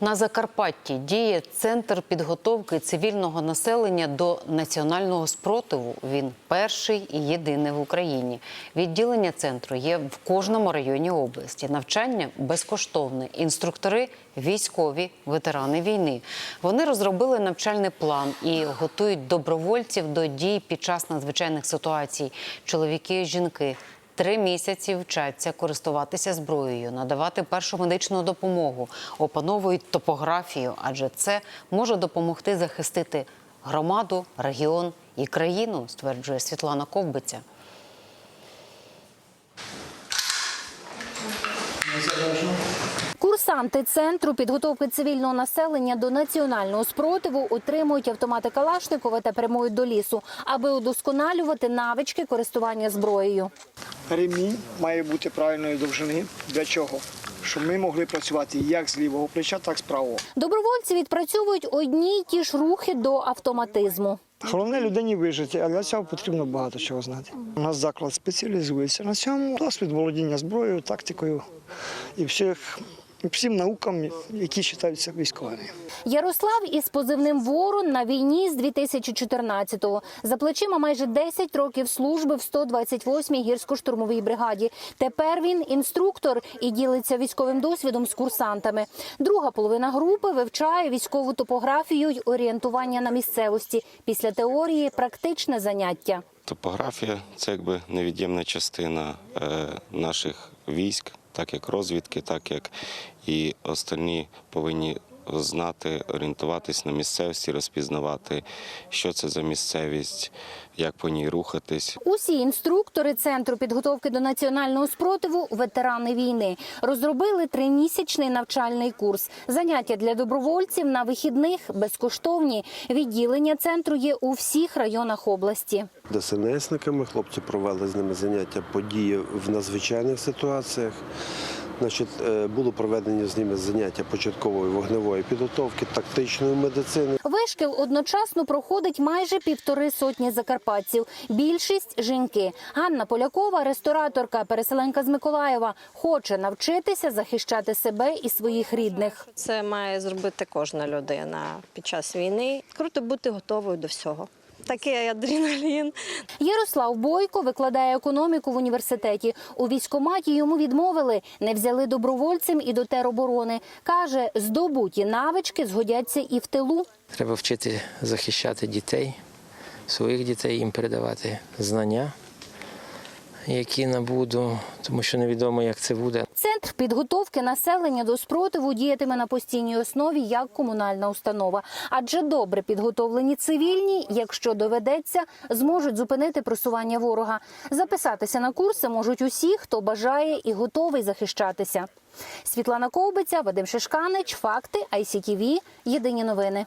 На Закарпатті діє центр підготовки цивільного населення до національного спротиву. Він перший і єдиний в Україні. Відділення центру є в кожному районі області. Навчання безкоштовне. Інструктори військові, ветерани війни. Вони розробили навчальний план і готують добровольців до дій під час надзвичайних ситуацій. Чоловіки жінки. Три місяці вчаться користуватися зброєю, надавати першу медичну допомогу, опановують топографію, адже це може допомогти захистити громаду, регіон і країну, стверджує Світлана Ковбиця. Курсанти центру підготовки цивільного населення до національного спротиву отримують автомати Калашникова та прямують до лісу, аби удосконалювати навички користування зброєю. Ремінь має бути правильної довжини. Для чого? Щоб ми могли працювати як з лівого плеча, так і з правого. Добровольці відпрацьовують одні й ті ж рухи до автоматизму. Головне людині вижити, а для цього потрібно багато чого знати. У нас заклад спеціалізується на цьому досвід володіння зброєю, тактикою і всіх, всім наукам, які вважаються військовими. Ярослав із позивним Ворон на війні з 2014-го. За плечима майже 10 років служби в 128-й гірсько-штурмовій бригаді. Тепер він інструктор і ділиться військовим досвідом з курсантами. Друга половина групи вивчає військову топографію й орієнтування на місцевості. Після теорії практичне заняття. Топографія це якби невід'ємна частина е, наших військ, так як розвідки, так як і остальні повинні знати, орієнтуватись на місцевості, розпізнавати, що це за місцевість, як по ній рухатись. Усі інструктори центру підготовки до національного спротиву ветерани війни розробили тримісячний навчальний курс. Заняття для добровольців на вихідних безкоштовні. Відділення центру є у всіх районах області. ДСНСниками. Хлопці провели з ними заняття події в надзвичайних ситуаціях. Значить, е, було проведені з ними заняття початкової вогневої підготовки, тактичної медицини. Вишкіл одночасно проходить майже півтори сотні закарпатців. Більшість жінки. Ганна Полякова, рестораторка, переселенка з Миколаєва, хоче навчитися захищати себе і своїх рідних. Це має зробити кожна людина під час війни. Круто бути готовою до всього. Такий адреналін. Ярослав Бойко викладає економіку в університеті. У військкоматі йому відмовили, не взяли добровольцем і до тероборони. Каже, здобуті навички згодяться і в тилу. Треба вчити захищати дітей, своїх дітей, їм передавати знання, які набуду, тому що невідомо, як це буде. Центр підготовки населення до спротиву діятиме на постійній основі як комунальна установа. Адже добре підготовлені цивільні, якщо доведеться, зможуть зупинити просування ворога. Записатися на курси можуть усі, хто бажає і готовий захищатися. Світлана Ковбиця, Вадим Шишканич, факти ICTV, Єдині новини.